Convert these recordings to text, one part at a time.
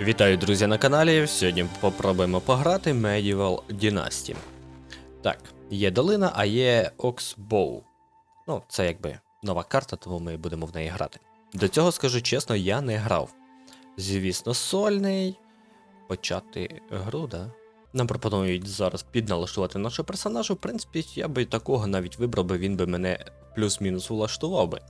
Вітаю, друзі, на каналі. Сьогодні попробуємо пограти Medieval Dynasty. Так, є долина, а є Oxbow. Ну, це якби нова карта, тому ми будемо в неї грати. До цього скажу чесно, я не грав. Звісно, сольний. Почати гру, да? Нам пропонують зараз підналаштувати нашого персонажа. В принципі, я би такого навіть вибрав би, він би мене плюс-мінус влаштував би.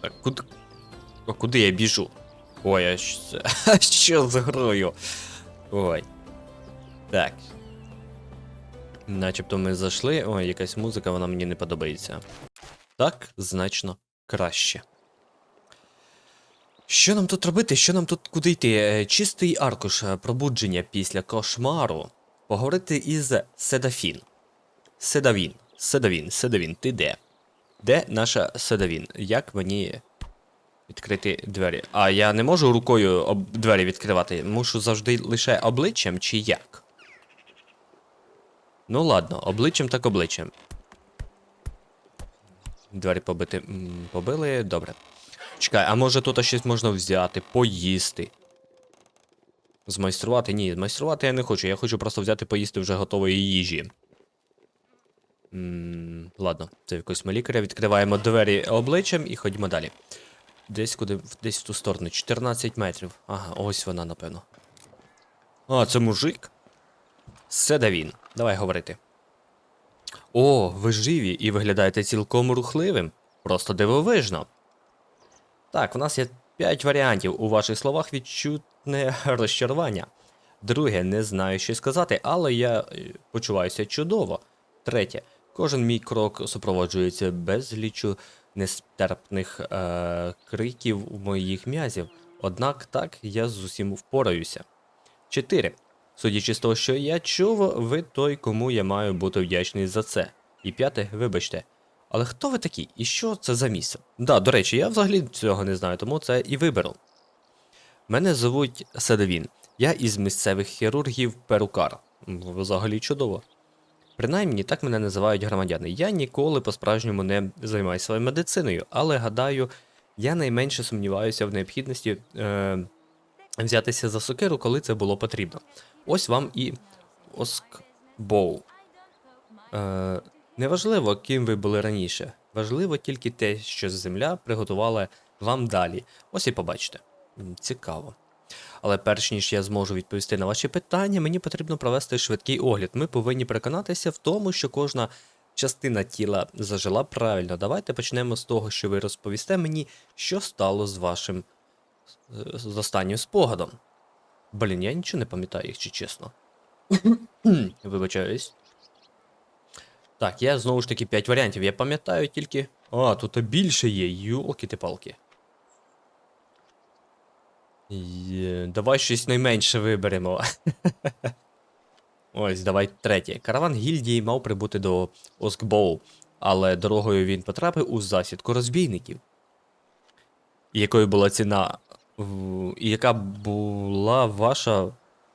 Так, куди. Куди я біжу? Ой, а що з грою? Ой. Так. Начебто ми зайшли. Ой, якась музика, вона мені не подобається. Так, значно краще. Що нам тут робити? Що нам тут куди йти? Е, Чистий аркуш е, пробудження після кошмару. Поговорити із Седафін. Седавін. Седавін, Седавін, ти де? Де наша Седавін? Як мені відкрити двері? А я не можу рукою об... двері відкривати. Мушу завжди лише обличчям чи як? Ну ладно, обличчям так обличчям. Двері побити. Побили, добре. Чекай, а може тут щось можна взяти, поїсти. Змайструвати? Ні, змайструвати я не хочу. Я хочу просто взяти поїсти вже готової їжі. Ладно, це якось ми лікаря. Відкриваємо двері обличчям і ходімо далі. Десь куди, десь в ту сторону. 14 метрів. Ага, ось вона, напевно. А, це мужик? Це він. Давай говорити. О, ви живі і виглядаєте цілком рухливим. Просто дивовижно. Так, у нас є 5 варіантів. У ваших словах відчутне розчарування. Друге, не знаю, що сказати, але я е, почуваюся чудово. Третє, кожен мій крок супроводжується безлічу нестерпних е- криків моїх м'язів. Однак так я з усім впораюся. 4. Судячи з того, що я чув, ви той, кому я маю бути вдячний за це. І п'яте, вибачте. Але хто ви такі? І що це за місце? Да, до речі, я взагалі цього не знаю, тому це і виберу. Мене звуть Седовін. Я із місцевих хірургів перукар. Взагалі чудово. Принаймні, так мене називають громадяни. Я ніколи по-справжньому не займаюся своєю медициною, але гадаю, я найменше сумніваюся в необхідності е, взятися за сокиру, коли це було потрібно. Ось вам і Оскбоу. Е, неважливо, ким ви були раніше. Важливо тільки те, що земля приготувала вам далі. Ось і побачите. Цікаво. Але перш ніж я зможу відповісти на ваші питання, мені потрібно провести швидкий огляд. Ми повинні переконатися в тому, що кожна частина тіла зажила правильно. Давайте почнемо з того, що ви розповісте мені, що стало з вашим з останнім спогадом. Блін, я нічого не пам'ятаю, якщо чесно. Вибачаюсь. Так, я знову ж таки 5 варіантів. Я пам'ятаю тільки. А, тут більше є, юоки-ти-палки. Давай щось найменше виберемо. Ось, давай третє. Караван гільдії мав прибути до Оскбоу, але дорогою він потрапив у засідку розбійників. Якою була ціна. І яка була ваша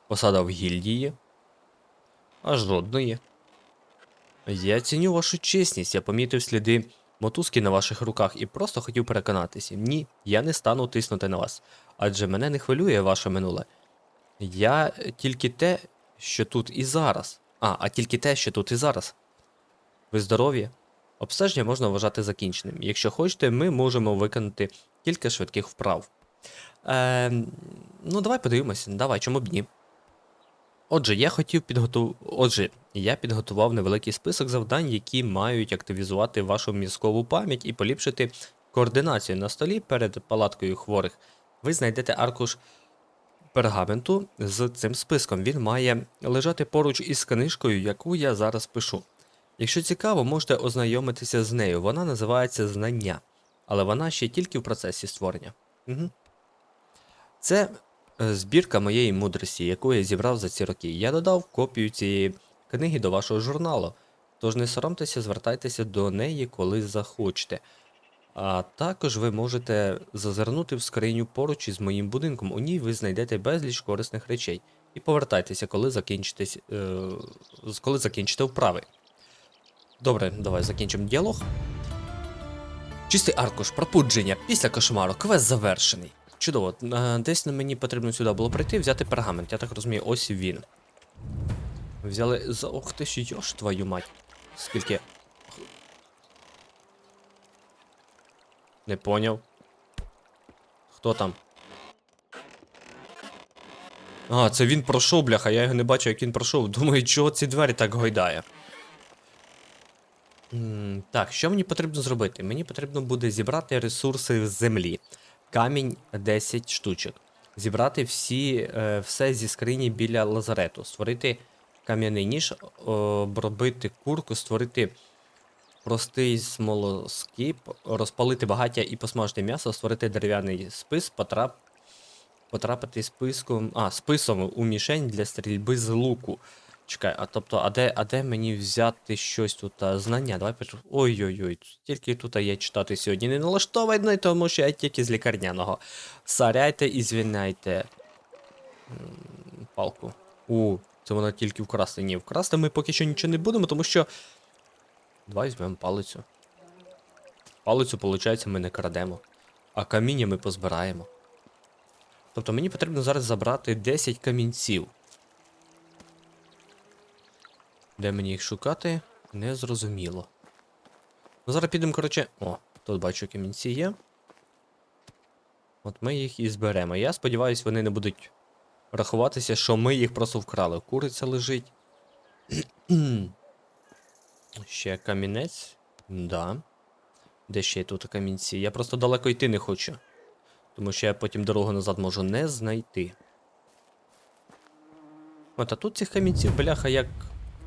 посада в гільдії? А жодної. Я ціню вашу чесність, я помітив сліди мотузки на ваших руках і просто хотів переконатися. Ні, я не стану тиснути на вас, адже мене не хвилює ваше минуле. Я тільки те, що тут і зараз. А, а тільки те, що тут і зараз. Ви здорові? Обстеження можна вважати закінченим. Якщо хочете, ми можемо виконати кілька швидких вправ. Е, ну, давай подивимося. Давай, чому б ні. Отже, я хотів підготу... Отже, я підготував невеликий список завдань, які мають активізувати вашу мізкову пам'ять і поліпшити координацію на столі перед палаткою хворих. Ви знайдете аркуш пергаменту з цим списком. Він має лежати поруч із книжкою, яку я зараз пишу. Якщо цікаво, можете ознайомитися з нею. Вона називається Знання, але вона ще тільки в процесі створення. Угу. Це збірка моєї мудрості, яку я зібрав за ці роки. Я додав копію цієї книги до вашого журналу. Тож не соромтеся, звертайтеся до неї, коли захочете. А також ви можете зазирнути в скриню поруч із моїм будинком. У ній ви знайдете безліч корисних речей. і повертайтеся, коли закінчите, е, коли закінчите вправи. Добре, давай закінчимо діалог. Чистий аркуш, пробудження, після кошмару, квест завершений. Чудово, е, десь на мені потрібно сюди було прийти, взяти пергамент. Я так розумію, ось він. Взяли за. Ох ти ж йош, твою мать. Скільки. Не поняв. Хто там? А, це він пройшов, бляха, я його не бачу, як він пройшов. Думаю, чого ці двері так гойдає. Так, що мені потрібно зробити? Мені потрібно буде зібрати ресурси з землі. Камінь 10 штучок. Зібрати всі, е, все зі скрині біля лазарету. Створити кам'яний ніж, обробити курку, створити простий смолоскіп, розпалити багаття і посмажити м'ясо, створити дерев'яний спис, потрап... потрапити списком. А, списом у мішень для стрільби з луку. Чекай, а тобто, а де, а де мені взяти щось тут? А, знання? Давай пер... Ой-ой-ой, тільки тут є читати сьогодні не налаштований, тому що я тільки з лікарняного. Саряйте і звільняйте палку. У, це вона тільки вкрасти. Ні, вкрасти ми поки що нічого не будемо, тому що. Давай візьмемо палицю. Палицю, виходить, ми не крадемо. А каміння ми позбираємо. Тобто мені потрібно зараз забрати 10 камінців. Де мені їх шукати? Незрозуміло. Ну зараз підемо, коротше. О, тут бачу камінці є. От ми їх і зберемо. Я сподіваюся, вони не будуть рахуватися, що ми їх просто вкрали. Куриця лежить. ще камінець. Да. Де ще тут камінці? Я просто далеко йти не хочу. Тому що я потім дорогу назад можу не знайти. От, а тут цих камінців, бляха, як.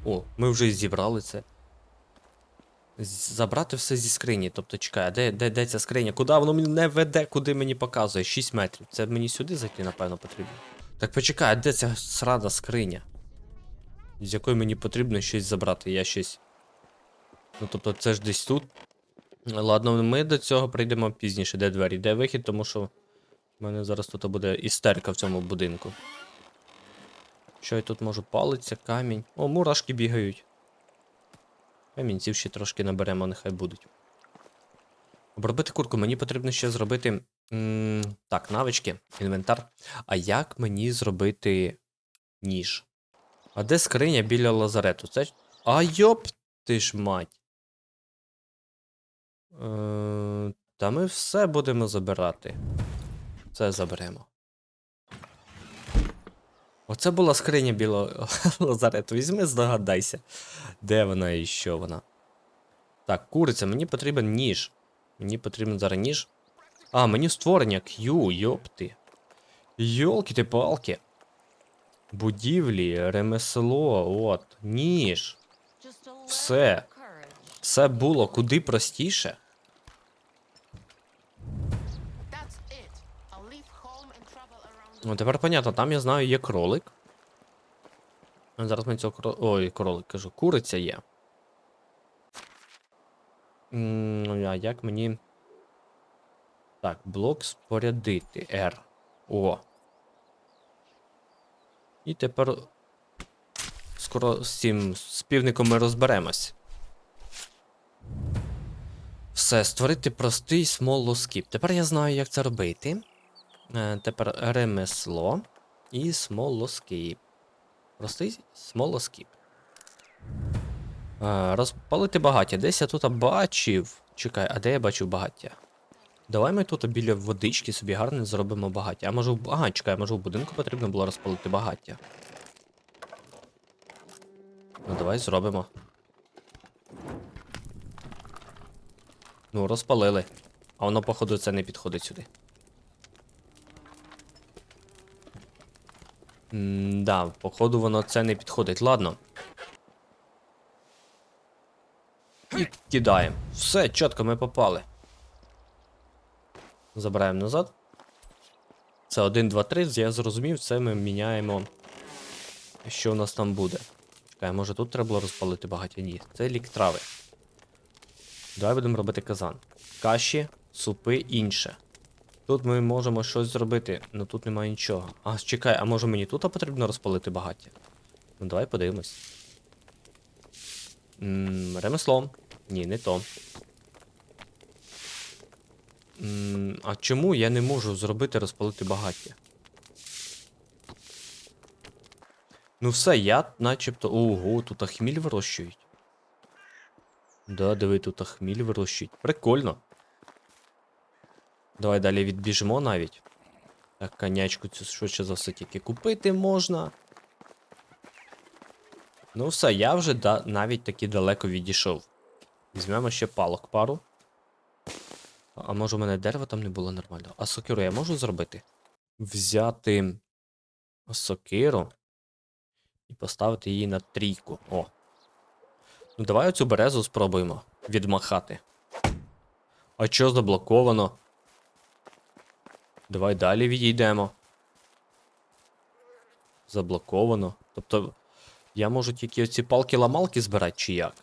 О, ми вже і зібрали це. Забрати все зі скрині. Тобто, чекай, а де, де, де ця скриня? Куди воно мені не веде, куди мені показує? 6 метрів. Це мені сюди зайти, напевно, потрібно. Так почекай, а де ця срада скриня? З якої мені потрібно щось забрати, я щось. Ну тобто це ж десь тут. Ладно, ми до цього прийдемо пізніше, де двері, де вихід, тому що в мене зараз тут буде істерика в цьому будинку. Що я тут можу? Палиця, камінь. О, мурашки бігають. Камінців ще трошки наберемо, нехай будуть. Обробити курку, мені потрібно ще зробити. так, навички, інвентар. А як мені зробити ніж? А де скриня біля лазарету? Це. А йоп ти ж мать. Е, та ми все будемо забирати. Все заберемо. Оце була скриня біля лазарету. Візьми, здогадайся. Де вона і що вона? Так, куриця, мені потрібен ніж. Мені потрібен зараз ніж. А, мені створення Q, йопти. Йолки ти палки. Будівлі, ремесло, от, ніж. Все. Все було куди простіше. Ну, тепер понятно, там я знаю, є кролик. Зараз ми цього кро... Ой, кролик кажу, куриця є. Ну, а як мені. Так, блок спорядити. R. О. І тепер. Скоро з цим з півником ми розберемось. Все, створити простий смолоскіп. Тепер я знаю, як це робити. Е, тепер ремесло і смолоскіп. Простий смолоскіп. Е, розпалити багаття. Десь я тут бачив. Чекай, а де я бачив багаття? Давай ми тут біля водички собі гарно зробимо багаття. А може в. Ага, чекай, може в будинку потрібно було розпалити багаття. Ну давай зробимо. Ну, розпалили. А воно, походу, це не підходить сюди. М, Да, походу воно це не підходить. Ладно. І кидаємо. Все, чітко ми попали. Забираємо назад. Це 1, 2, 3, я зрозумів, це ми міняємо. Що у нас там буде. Чекай, може тут треба було розпалити багаття? Ні. Це лік трави. Давай будемо робити казан. Каші, супи, інше. Тут ми можемо щось зробити, але тут немає нічого. А, чекай, а може мені тут потрібно розпалити багаття? Ну давай подивимось. Ремесло. Ні, не то. М, а чому я не можу зробити розпалити багаття? Ну все, я начебто. Ого, тут хміль вирощують. Да, диви, тут хміль вирощують. Прикольно. Давай далі відбіжимо навіть. Так, конячку цю швидше за все тільки купити можна. Ну все, я вже да, навіть таки далеко відійшов. Візьмемо ще палок пару. А може у мене дерева там не було нормально. А сокиру я можу зробити? Взяти сокиру і поставити її на трійку. О. Ну давай оцю березу спробуємо відмахати. А що заблоковано? Давай далі відійдемо. Заблоковано. Тобто, я можу тільки оці палки-ламалки збирати, чи як?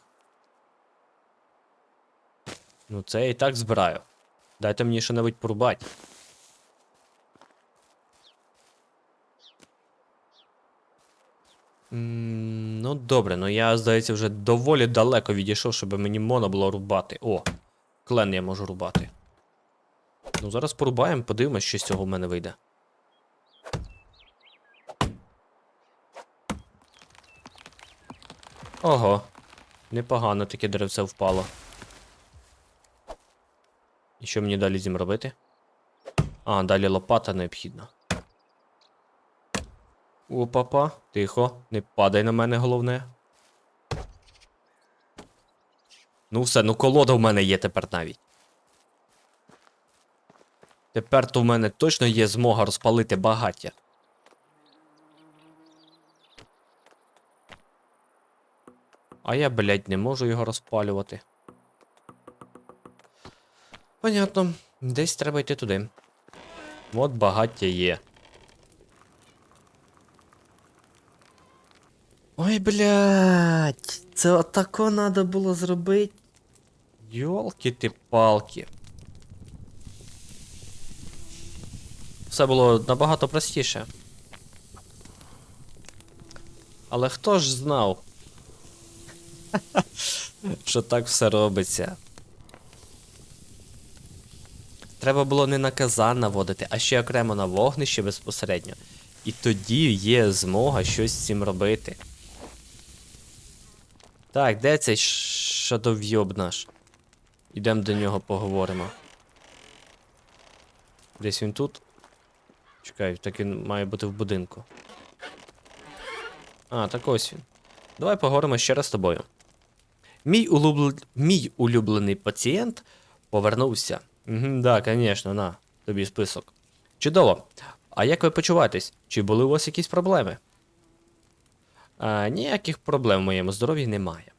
Ну, це я і так збираю. Дайте мені що-небудь порубати. Ну, добре, ну я, здається, вже доволі далеко відійшов, щоб мені моно було рубати. О, клен я можу рубати. Ну, зараз порубаємо, подивимось, що з цього в мене вийде. Ого. Непогано таке деревце впало. І що мені далі з робити? А, далі лопата необхідна. О, папа, тихо, не падай на мене головне. Ну все, ну колода в мене є тепер навіть. Тепер то в мене точно є змога розпалити багаття. А я, блядь, не можу його розпалювати. Понятно. Десь треба йти туди. От багаття є. Ой, блядь, це отако надо було зробити. Йолки ти палки. Все було набагато простіше. Але хто ж знав? що так все робиться. Треба було не на казан наводити, а ще окремо на вогнище безпосередньо. І тоді є змога щось з цим робити. Так, де цей шадовйоб наш? Ідемо до нього поговоримо. Десь він тут. Чекай, так він має бути в будинку. А, так ось він. Давай поговоримо ще раз з тобою. Мій, улюбл... Мій улюблений пацієнт повернувся. Угу, да, звісно, на, тобі список. Чудово. А як ви почуваєтесь? Чи були у вас якісь проблеми? А, ніяких проблем в моєму здоров'ї немає.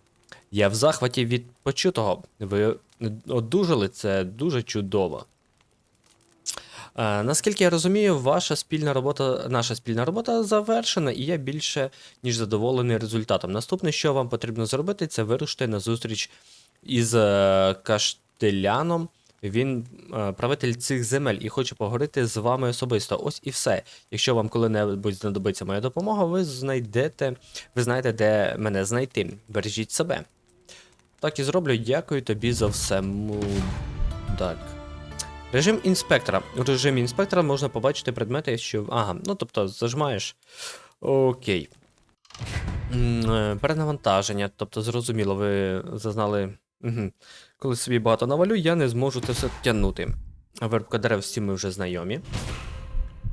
Я в захваті від почутого. Ви одужали, це дуже чудово. А, наскільки я розумію, ваша спільна робота, наша спільна робота завершена, і я більше ніж задоволений результатом. Наступне, що вам потрібно зробити, це вирушити на зустріч із е, Каштеляном. Він е, правитель цих земель і хоче поговорити з вами особисто. Ось і все. Якщо вам коли-небудь знадобиться моя допомога, ви знайдете, ви знаєте, де мене знайти. Бережіть себе. Так і зроблю. Дякую тобі за все. Мудак. Режим інспектора. У режимі інспектора можна побачити предмети, що. Ага, ну тобто зажимаєш. Окей. Е, Перенавантаження. Тобто, зрозуміло, ви зазнали. Коли собі багато навалю, я не зможу це все тягнути. Виробка дерев всі ми вже знайомі.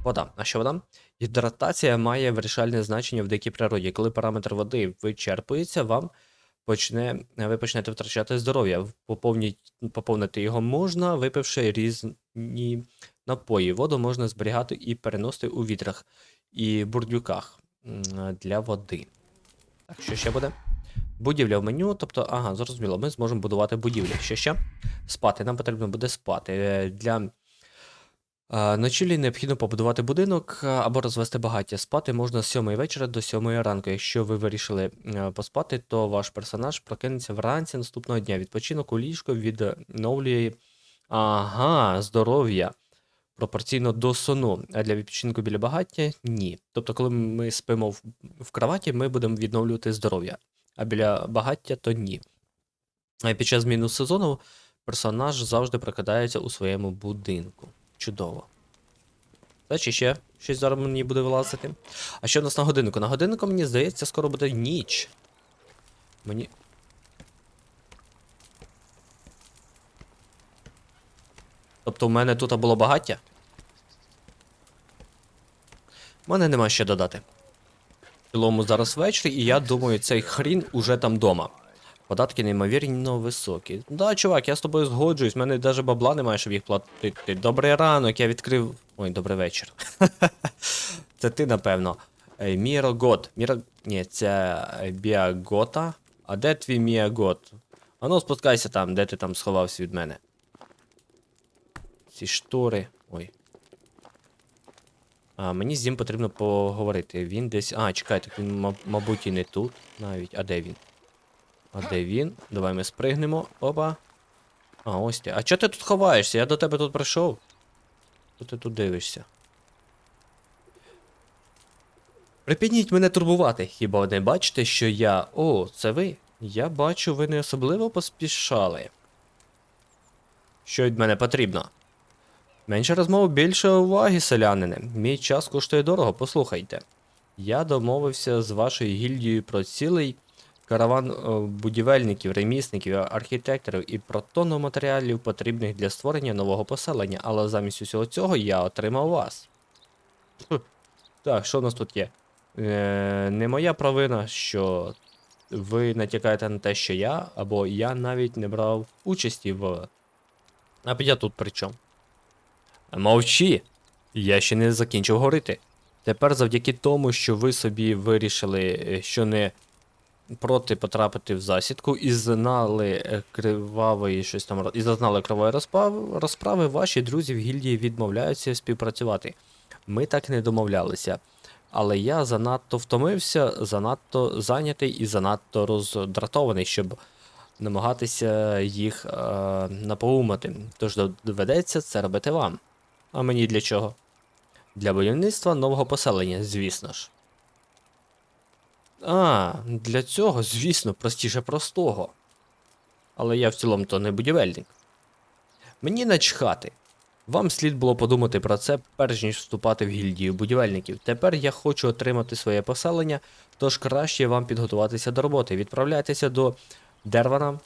Вода. А що вода? Гідратація має вирішальне значення в дикій природі. Коли параметр води вичерпується, вам почне, ви почнете втрачати здоров'я. Поповнити його можна, випивши різні напої. Воду можна зберігати і переносити у вітрах і бурдюках для води. Так, що ще буде? Будівля в меню, тобто, ага, зрозуміло, ми зможемо будувати будівлі. Що ще? Спати. Нам потрібно буде спати. Е, Для е, ночівлі необхідно побудувати будинок або розвести багаття. Спати можна з 7 вечора до 7 ранку. Якщо ви вирішили е, поспати, то ваш персонаж прокинеться вранці наступного дня. Відпочинок у ліжку відновлює ага, здоров'я. пропорційно до сону, а для відпочинку біля багаття ні. Тобто, коли ми спимо в, кроваті, ми будемо відновлювати здоров'я, а біля багаття то ні. Під час зміну сезону персонаж завжди прокидається у своєму будинку. Чудово. Чи ще щось зараз мені буде вилазити? А що в нас на годиннику? На годиннику, мені здається, скоро буде ніч. Мені. Тобто в мене тут було багаття? У мене нема що додати. В цілому зараз вечір, і я думаю, цей хрін уже там дома. Податки неймовірно високі. Да, чувак, я з тобою згоджуюсь, в мене навіть бабла немає, щоб їх платити. Добрий ранок, я відкрив. Ой, добрий вечір. Це ти, напевно. Е, Мірогот. Міро... Ні, це е, Біагота. А де твій Міагот? Ану, спускайся там, де ти там сховався від мене. Ці штори. Ой. А, мені з ним потрібно поговорити. Він десь. А, чекай, так він, мабуть, і не тут навіть. А де він? А де він? Давай ми спригнемо. Опа. А, ось ти. А чого ти тут ховаєшся? Я до тебе тут прийшов. Що ти тут дивишся? Припиніть мене турбувати. Хіба не бачите, що я. О, це ви? Я бачу, ви не особливо поспішали. Що від мене потрібно? Менше розмов, більше уваги, селянине. Мій час коштує дорого, послухайте. Я домовився з вашою гільдією про цілий караван е, будівельників, ремісників, архітекторів і протонну матеріалів, потрібних для створення нового поселення, але замість усього цього я отримав вас. Так, що в нас тут є? Е, не моя провина, що ви натякаєте на те, що я, або я навіть не брав участі в. А я тут при чому? Мовчи! Я ще не закінчив говорити. Тепер, завдяки тому, що ви собі вирішили, е, що не проти потрапити в засідку і знали е, кривавої щось там і зазнали кривавої розправи, розправи, ваші друзі в гільдії відмовляються співпрацювати. Ми так не домовлялися. Але я занадто втомився, занадто зайнятий і занадто роздратований, щоб намагатися їх е, напоумати. Тож доведеться це робити вам. А мені для чого? Для будівництва нового поселення, звісно ж. А, для цього, звісно, простіше простого. Але я в цілому то не будівельник. Мені начхати. Вам слід було подумати про це, перш ніж вступати в гільдію будівельників. Тепер я хочу отримати своє поселення, тож краще вам підготуватися до роботи. Відправляйтеся до Дервана,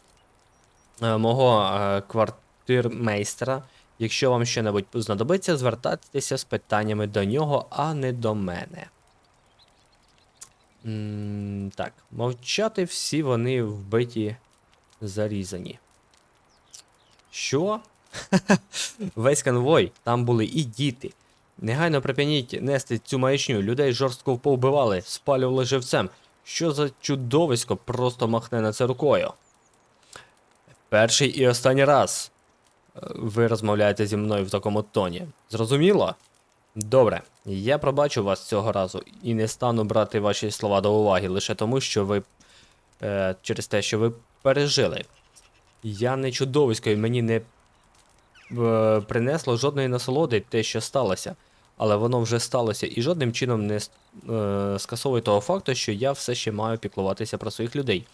е, мого е, квартирмейстера. Якщо вам що-небудь знадобиться, звертайтеся з питаннями до нього, а не до мене. Так, мовчати всі вони вбиті, зарізані. Що? Весь конвой, там були і діти. Негайно припиніть нести цю маячню, людей жорстко повбивали, спалювали живцем. Що за чудовисько просто махне на це рукою? Перший і останній раз. е, Ви розмовляєте зі мною в такому тоні. Зрозуміло? Добре, я пробачу вас цього разу і не стану брати ваші слова до уваги лише тому, що ви. Е, через те, що ви пережили. Я не чудовисько і мені не е, принесло жодної насолоди те, що сталося. Але воно вже сталося і жодним чином не е, скасовує того факту, що я все ще маю піклуватися про своїх людей.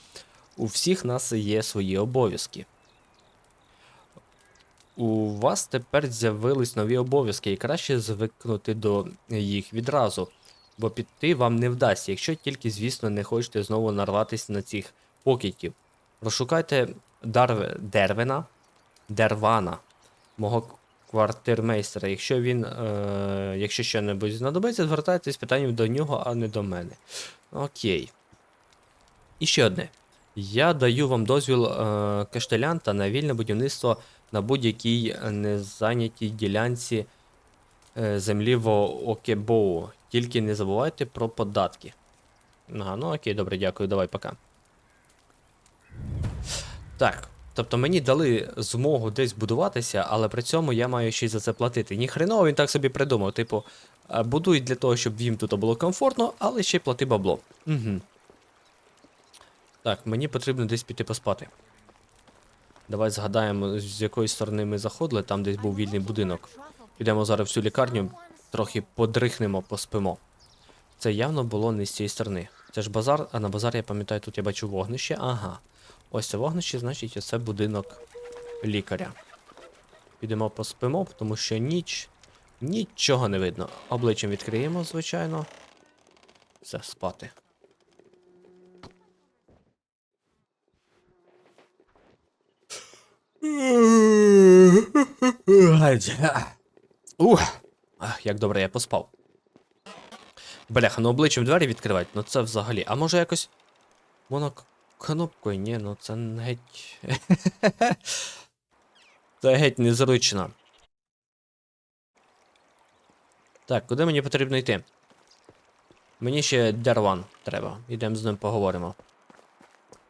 У всіх нас є свої обов'язки. У вас тепер з'явились нові обов'язки, і краще звикнути до їх відразу, бо піти вам не вдасться, якщо тільки, звісно, не хочете знову нарватися на цих покидьків. Розшукайте Дарве... Дервена, Дервана, мого квартирмейстера. Якщо він, е... якщо що-небудь знадобиться, звертайтесь з питанням до нього, а не до мене. Окей. І ще одне. Я даю вам дозвіл е, каштелянта на вільне будівництво на будь-якій незайнятій ділянці е, землі в Окебоу. Тільки не забувайте про податки. Ага, ну окей, добре, дякую, давай, пока. Так. Тобто мені дали змогу десь будуватися, але при цьому я маю й за це платити. Ні хреново він так собі придумав. Типу, е, будуй для того, щоб їм тут було комфортно, але ще й плати бабло. Угу. Так, мені потрібно десь піти поспати. Давай згадаємо, з якої сторони ми заходили, там десь був вільний будинок. Підемо зараз в цю лікарню, трохи подрихнемо, поспимо. Це явно було не з цієї сторони. Це ж базар, а на базарі, я пам'ятаю, тут я бачу вогнище. Ага. Ось це вогнище, значить, оце будинок лікаря. Підемо поспимо, тому що ніч. Нічого не видно. Обличчям відкриємо, звичайно. Все, спати. Ух, як добре я поспав. Бляха, ну обличчям двері відкривати, ну це взагалі. А може якось. Воно кнопкою, ні, ну це геть. це геть незручно. Так, куди мені потрібно йти? Мені ще Дерван треба. Ідемо з ним поговоримо.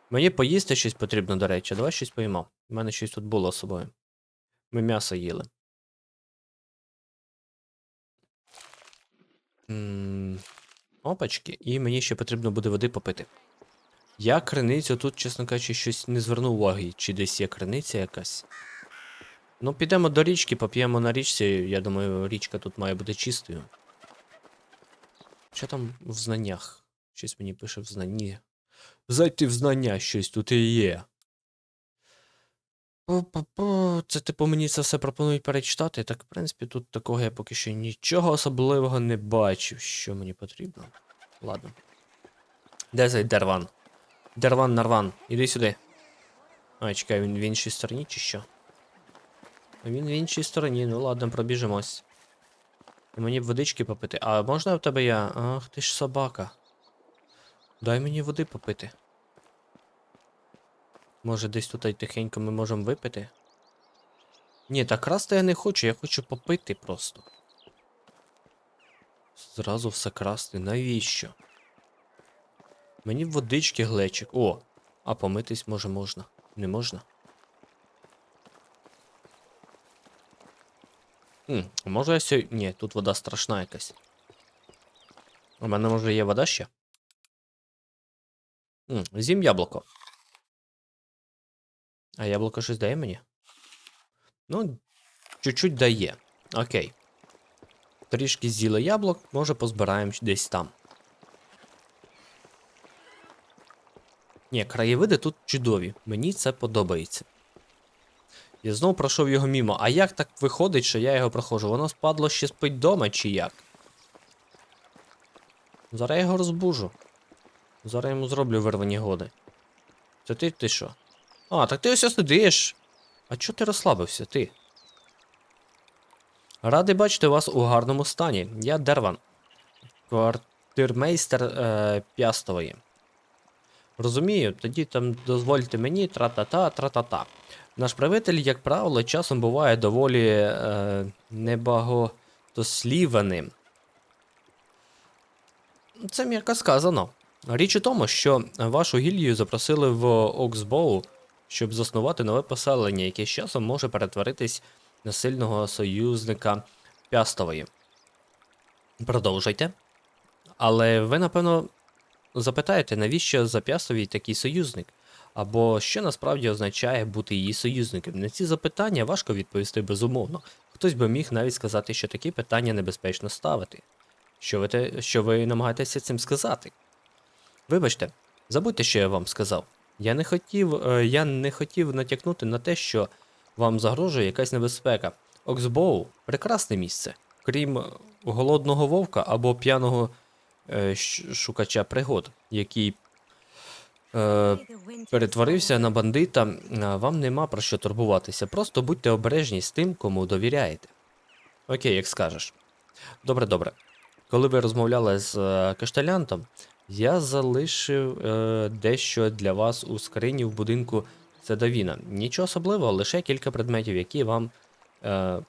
Мені поїсти щось потрібно, до речі. Давай щось поїмо. У мене щось тут було з собою. Ми м'ясо їли. М, Опачки, і мені ще потрібно буде води попити. Я криницю тут, чесно кажучи, щось не звернув уваги, чи десь є криниця якась. Ну, підемо до річки, поп'ємо на річці. Я думаю, річка тут має бути чистою. Що там в знаннях? Щось мені пише в знанні. Зайти в знання, щось тут і є. Це типу мені це все пропонують перечитати. Так, в принципі, тут такого я поки що нічого особливого не бачив, що мені потрібно. Ладно. Де цей Дерван? Дерван Нарван, іди сюди. А, чекай, він в іншій стороні чи що? Він в іншій стороні, ну ладно, пробіжимось. Мені б водички попити. А можна в тебе я. Ах, ти ж собака. Дай мені води попити. Може, десь тут тихенько ми можемо випити? Ні, так красти я не хочу, я хочу попити просто. Зразу все красти, навіщо? Мені водички глечик. О! А помитись може можна. Не можна? Хм, може я сьо... Ні, тут вода страшна якась. У мене може є вода ще? М, з'їм яблуко. А яблуко щось дає мені? Ну, чуть-чуть дає. Окей. Трішки з'їли яблук, може позбираємо десь там. Ні, краєвиди тут чудові. Мені це подобається. Я знов пройшов його мімо. А як так виходить, що я його проходжу? Воно спадло ще спить дома чи як? Зараз я його розбужу. Зараз йому зроблю вирвані годи. Це ти ти що? А, так ти ось сидиш. А чого ти розслабився, ти? Радий бачити вас у гарному стані. Я Дерван. Квартирмейстер е, Пястової. Розумію, тоді там дозвольте мені тра-та-та, тра-та-та. Наш правитель, як правило, часом буває доволі е, небагатосліваним. Це м'яко сказано. Річ у тому, що вашу гільдію запросили в Оксбоу, щоб заснувати нове поселення, яке з часом може перетворитись на сильного союзника Пястової. Продовжуйте. Але ви, напевно, запитаєте, навіщо за Пястовій такий союзник? Або що насправді означає бути її союзником? На ці запитання важко відповісти безумовно. Хтось би міг навіть сказати, що такі питання небезпечно ставити. Що ви, те, що ви намагаєтеся цим сказати? Вибачте, забудьте, що я вам сказав. Я не хотів, е, я не хотів натякнути на те, що вам загрожує якась небезпека. Оксбоу прекрасне місце. Крім е, голодного вовка або п'яного е, шукача пригод, який е, перетворився на бандита, вам нема про що турбуватися. Просто будьте обережні з тим, кому довіряєте. Окей, як скажеш. Добре, добре. Коли ви розмовляли з е, кашталянтом, я залишив е, дещо для вас у скрині в будинку Седовіна. Нічого особливого, лише кілька предметів, які вам. Е,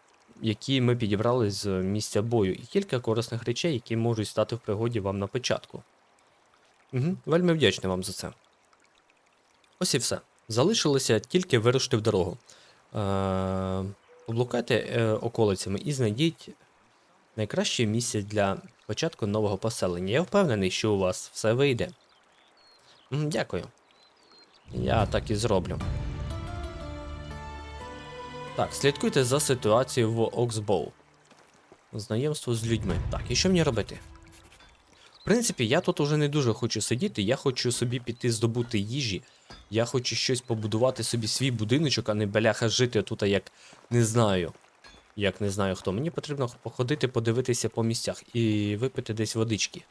які ми підібрали з місця бою, і кілька корисних речей, які можуть стати в пригоді вам на початку. Угу, вельми вдячний вам за це. Ось і все. Залишилося тільки вирушити в дорогу. Е, Поблукайте е, околицями і знайдіть найкраще місце для початку нового поселення. Я впевнений, що у вас все вийде. Дякую. Я так і зроблю. Так, слідкуйте за ситуацією в Оксбоу. Знайомство з людьми. Так, і що мені робити? В принципі, я тут уже не дуже хочу сидіти, я хочу собі піти здобути їжі. Я хочу щось побудувати собі свій будиночок, а не бляха жити тут, як не знаю. Як не знаю хто. Мені потрібно походити, подивитися по місцях і випити десь водички.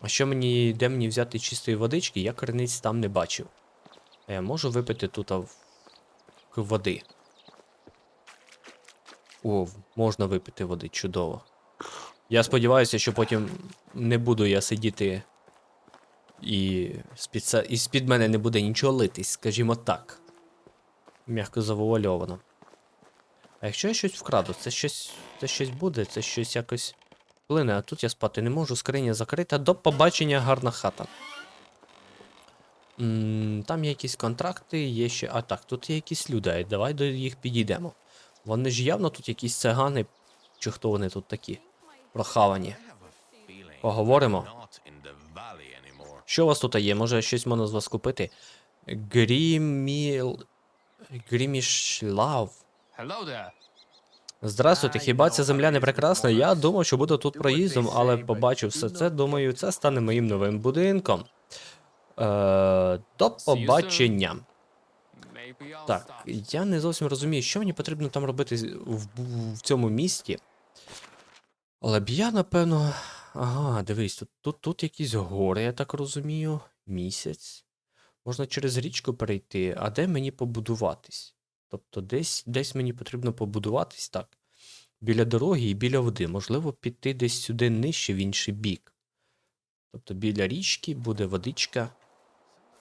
А що мені, де мені взяти чистої водички, я криниць там не бачив. Я можу випити тут води. О, можна випити води, чудово. Я сподіваюся, що потім не буду я сидіти і з-під, мене не буде нічого литись, скажімо так. М'яко завуальовано. Якщо я щось вкраду, це щось. Це щось буде, це щось якось. Плине, а тут я спати не можу, скриня закрита. До побачення, гарна хата. там є якісь контракти, є ще. А так, тут є якісь люди, давай до їх підійдемо. Вони ж явно тут якісь цигани, чи хто вони тут такі? Прохавані. Поговоримо. Що у вас тут є? Може щось можна з вас купити? Гріміл. Грімішлав. Здравствуйте, хіба ця земля не прекрасна? Я думав, що буду тут проїздом, але побачив все це, думаю, це стане моїм новим будинком. Е, до побачення. Так, я не зовсім розумію, що мені потрібно там робити в, в, в цьому місті. Але б я, напевно. Ага, дивись, тут, тут, тут якісь гори, я так розумію. Місяць. Можна через річку перейти, а де мені побудуватись? Тобто десь, десь мені потрібно побудуватись так. Біля дороги і біля води. Можливо, піти десь сюди нижче в інший бік. Тобто біля річки буде водичка.